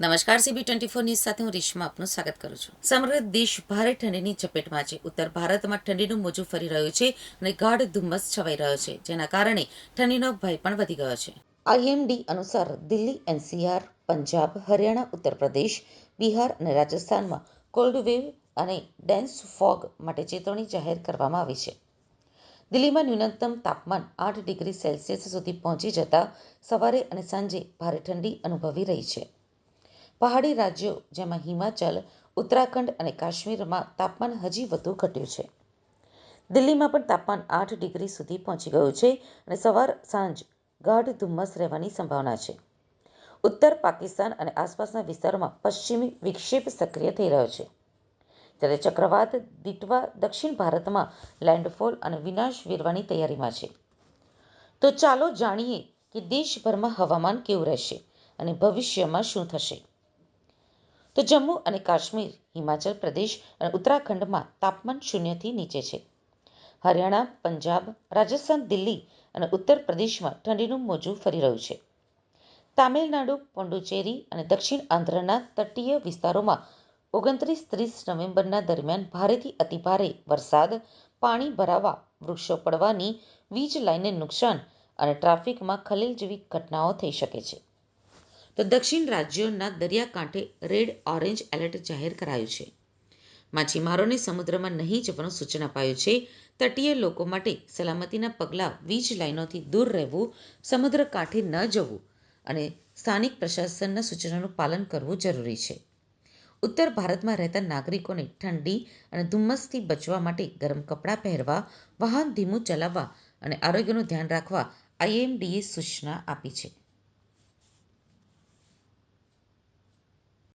નમસ્કાર CB twenty four news સાથે હું રેશમા આપનું સ્વાગત કરું છું. સમગ્ર દેશ ભારે ઠંડીની ચપેટમાં છે. ઉત્તર ભારતમાં ઠંડીનું મોજું ફરી રહ્યું છે અને ગાઢ ધુમ્મસ છવાઈ રહ્યો છે, જેના કારણે ઠંડીનો ભય પણ વધી ગયો છે. આઈએમડી અનુસાર દિલ્હી, એનસીઆર, પંજાબ, હરિયાણા, ઉત્તર પ્રદેશ, બિહાર અને રાજસ્થાનમાં કોલ્ડ વેવ અને ડેન્સ ફોગ માટે ચેતવણી જાહેર કરવામાં આવી છે. દિલ્હીમાં ન્યૂનતમ તાપમાન આઠ ડિગ્રી સેલ્સિયસ સુધી પહોંચી જતા સવારે અને સાંજે ભારે ઠંડી અનુભવી રહી છે. પહાડી રાજ્યો, જેમાં હિમાચલ, ઉત્તરાખંડ અને કાશ્મીરમાં તાપમાન હજી વધુ ઘટ્યું છે. દિલ્હીમાં પણ તાપમાન આઠ ડિગ્રી સુધી પહોંચી ગયું છે અને સવાર સાંજ ગાઢ ધુમ્મસ રહેવાની સંભાવના છે. ઉત્તર પાકિસ્તાન અને આસપાસના વિસ્તારોમાં પશ્ચિમી વિક્ષેપ સક્રિય થઈ રહ્યો છે. ત્યારે ચક્રવાત દીટવા દક્ષિણ ભારતમાં લેન્ડફોલ અને વિનાશ વેરવાની તૈયારીમાં છે. તો ચાલો જાણીએ કે દેશભરમાં હવામાન કેવું રહેશે અને ભવિષ્યમાં શું થશે. તો જમ્મુ અને કાશ્મીર, હિમાચલ પ્રદેશ અને ઉત્તરાખંડમાં તાપમાન શૂન્યથી નીચે છે. હરિયાણા, પંજાબ, રાજસ્થાન, દિલ્હી અને ઉત્તર પ્રદેશમાં ઠંડીનું મોજું ફરી રહ્યું છે. તામિલનાડુ, પોંડુચેરી અને દક્ષિણ આંધ્રના તટીય વિસ્તારોમાં ઓગણત્રીસ ત્રીસ નવેમ્બરના દરમિયાન ભારેથી અતિભારે વરસાદ, પાણી ભરાવા, વૃક્ષો પડવાની, વીજ લાઇનને નુકસાન અને ટ્રાફિકમાં ખલેલ જેવી ઘટનાઓ થઈ શકે છે. તો દક્ષિણ રાજ્યોના દરિયાકાંઠે રેડ ઓરેન્જ એલર્ટ જાહેર કરાયું છે. માછીમારોને સમુદ્રમાં નહીં જવાનું સૂચન અપાયું છે. તટીય લોકો માટે સલામતીના પગલાં વીજ લાઇનોથી દૂર રહેવું, સમુદ્ર કાંઠે ન જવું અને સ્થાનિક પ્રશાસનના સૂચનોનું પાલન કરવું જરૂરી છે. ઉત્તર ભારતમાં રહેતા નાગરિકોને ઠંડી અને ધુમ્મસથી બચવા માટે ગરમ કપડાં પહેરવા, વાહન ધીમું ચલાવવા અને આરોગ્યનું ધ્યાન રાખવા આઈએમડીએ સૂચના આપી છે.